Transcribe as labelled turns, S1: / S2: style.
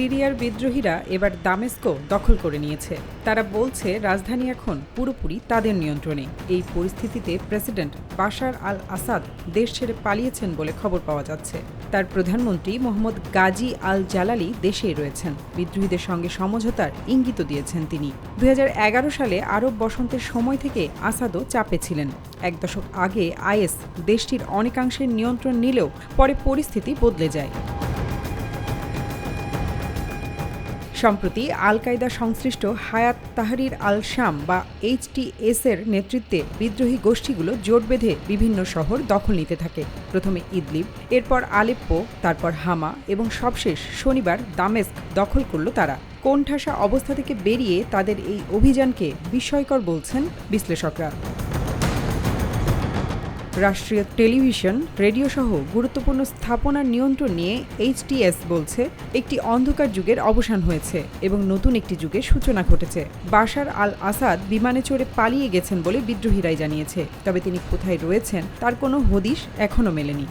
S1: সিরিয়ার বিদ্রোহীরা এবার দামেস্কো দখল করে নিয়েছে। তারা বলছে, রাজধানী এখন পুরোপুরি তাদের নিয়ন্ত্রণে। এই পরিস্থিতিতে প্রেসিডেন্ট বাশার আল আসাদ দেশ ছেড়ে পালিয়েছেন বলে খবর পাওয়া যাচ্ছে। তার প্রধানমন্ত্রী মোহাম্মদ গাজী আল জালালি দেশেই রয়েছেন। বিদ্রোহীদের সঙ্গে সমঝোতার ইঙ্গিত দিয়েছেন তিনি। দু হাজার এগারো সালে আরব বসন্তের সময় থেকে আসাদও চাপে ছিলেন। এক দশক আগে আইএস দেশটির অনেকাংশের নিয়ন্ত্রণ নিলেও পরে পরিস্থিতি বদলে যায়। সম্প্রতি আল কায়দা সংশ্লিষ্ট হায়াত তাহরির আল শাম বা এইচটিএস এর নেতৃত্বে বিদ্রোহী গোষ্ঠীগুলো জোট বেঁধে বিভিন্ন শহর দখল নিতে থাকে। প্রথমে ইদলিব, এরপর আলেপ্পো, তারপর হামা এবং সবশেষ শনিবার দামেস্ক দখল করল তারা। কোণঠাসা অবস্থা থেকে বেরিয়ে তাদের এই অভিযানকে বিস্ময়কর বলছেন বিশ্লেষকরা। রাষ্ট্রীয় টেলিভিশন, রেডিও সহ গুরুত্বপূর্ণ স্থাপনার নিয়ন্ত্রণ নিয়ে এইচটিএস বলছে, একটি অন্ধকার যুগের অবসান হয়েছে এবং নতুন একটি যুগের সূচনা ঘটেছে। বাশার আল আসাদ বিমানে চড়ে পালিয়ে গেছেন বলে বিদ্রোহীরাই জানিয়েছে। তবে তিনি কোথায় রয়েছেন, তার কোনো হদিশ এখনও মেলেনি।